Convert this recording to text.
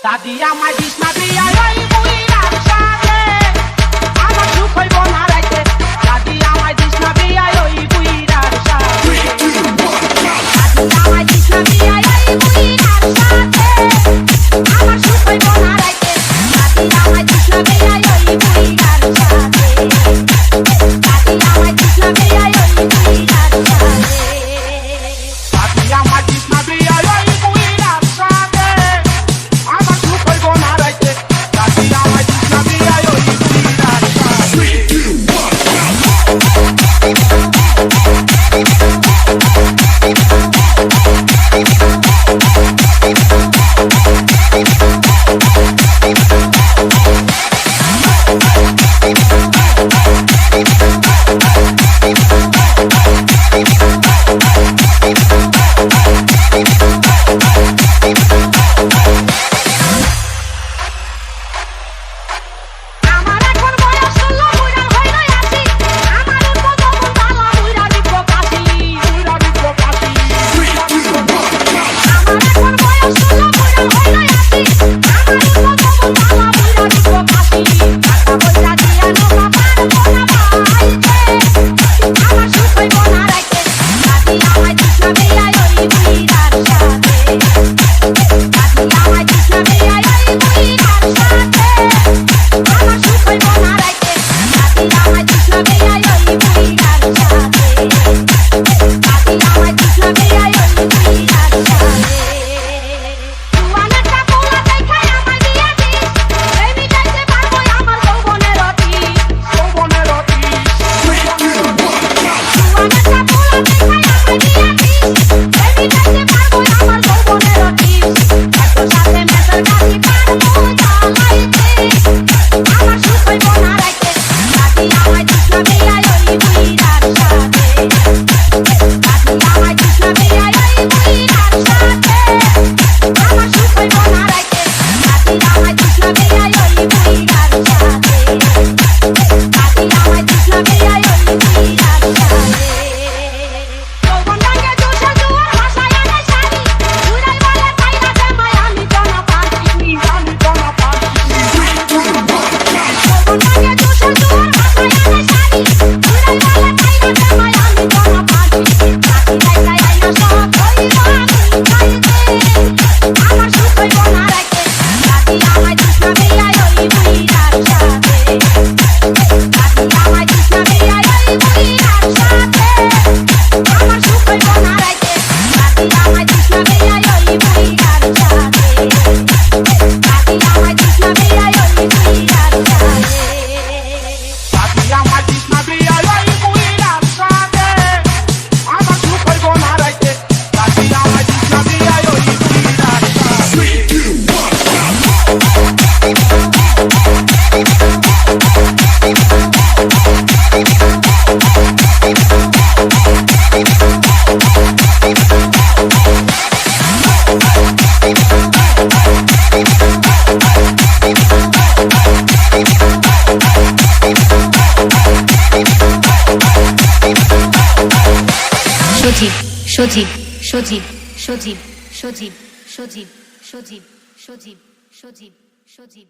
Daddy, I'm my dish, my beer, I just wanna be like Sajib Sajib Sajib Sajib Sajib Sajib Sajib Sajib Sajib Sajib